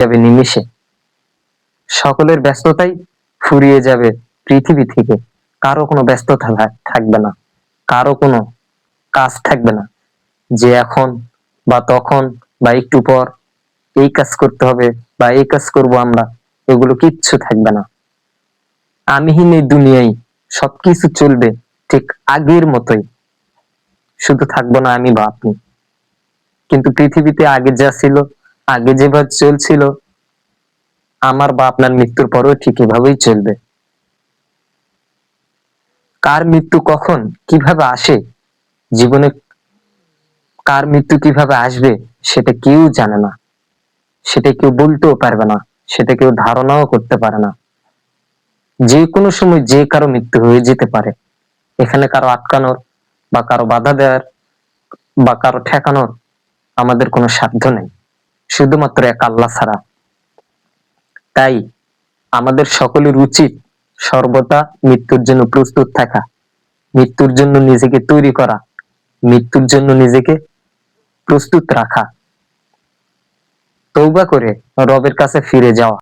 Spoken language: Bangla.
যাবে নিমিষে। সকলের ব্যস্ততাই ফুরিয়ে যাবে পৃথিবী থেকে। কারও কোনো ব্যস্ততা থাকবে না। কারও কোনো কাজ থাকবে না। যে এখন বা তখন বা একটু পর এই কাজ করতে হবে বা এই কাজ করব আমরা, এগুলো কিচ্ছু থাকবে না। আমিহীন এই দুনিয়ায় সবকিছু চলবে ঠিক আগের মতোই। শুধু থাকব না আমি বা আপনি। কিন্তু পৃথিবীতে আগে যা ছিল আগে যেভাবে চলছিল, আমার বা আপনার মৃত্যুর পরেও ঠিক এভাবেই চলবে। কার মৃত্যু কখন কীভাবে আসে, জীবনে কার মৃত্যু কীভাবে আসবে, সেটা কেউ জানে না। সেটা কেউ বলতেও পারবে না, সেটা কেউ ধারণাও করতে পারে না। যে কোনো সময় যে কারও মৃত্যু হয়ে যেতে পারে। এখানে কারও আটকানোর বা কারও বাধা দেওয়ার বা কারও ঠেকানোর আমাদের কোনো সাধ্য নেই। শুধুমাত্র এক আল্লাহ ছাড়া। তাই আমাদের সকলের উচিত সর্বদা মৃত্যুর জন্য প্রস্তুত থাকা, মৃত্যুর জন্য নিজেকে তৈরি করা, মৃত্যুর জন্য নিজেকে প্রস্তুত রাখা তৌবা করে রবের কাছে ফিরে যাওয়া।